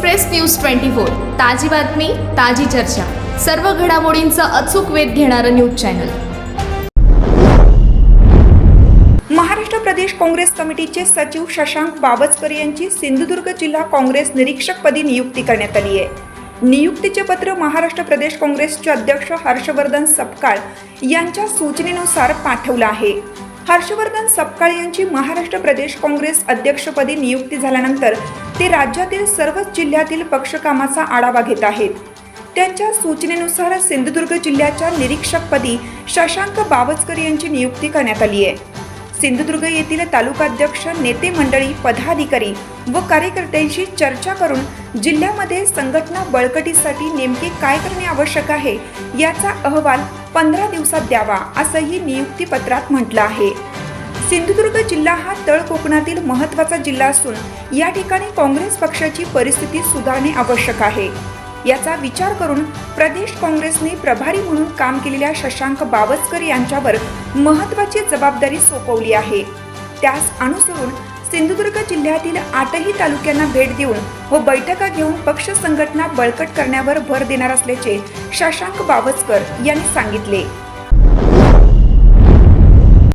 Express news twenty four. ताजी बातमी ताजी चर्चा. सर्व घडामोडींचा अचूक वेध घेणारं न्यूज चॅनल. महाराष्ट्र प्रदेश काँग्रेस कमिटीचे सचिव शशांक बाबचकर यांची सिंधुदुर्ग जिल्हा काँग्रेस निरीक्षकपदी नियुक्ती करण्यात आली आहे. नियुक्तीचे पत्र महाराष्ट्र प्रदेश काँग्रेसचे अध्यक्ष हर्षवर्धन सपकाळ यांच्या सूचनेनुसार पाठवलं आहे. हर्षवर्धन सपकाळ यांची महाराष्ट्र प्रदेश काँग्रेस अध्यक्षपदी नियुक्ती झाल्यानंतर ते राज्यातील सर्वच जिल्ह्यातील पक्षकामाचा आढावा घेत आहेत. त्यांच्या सूचनेनुसार सिंधुदुर्ग जिल्ह्याच्या निरीक्षकपदी शशांक बावचकर यांची नियुक्ती करण्यात आली आहे. सिंधुदुर्ग येथील तालुकाध्यक्ष नेते मंडळी पदाधिकारी व कार्यकर्त्यांशी चर्चा करून जिल्ह्यामध्ये संघटना बळकटीसाठी नेमके काय करणे आवश्यक आहे याचा अहवाल पंधरा दिवसात द्यावा असंही नियुक्तीपत्रात म्हटलं आहे. सिंधुदुर्ग जिल्हा हा तळ कोकणातील महत्त्वाचा जिल्हा असून या ठिकाणी काँग्रेस पक्षाची परिस्थिती सुधारणे आवश्यक आहे. याचा विचार करून प्रदेश काँग्रेसने प्रभारी म्हणून काम केलेल्या शशांक बावचकर यांच्यावर महत्त्वाची जबाबदारी सोपवली आहे. त्यास अनुसरून सिंधुदुर्ग जिल्ह्यातील आठही तालुक्यांना भेट देऊन व बैठका घेऊन पक्ष संघटना बळकट करण्यावर भर देणार असल्याचे शशांक बावचकर यांनी सांगितले.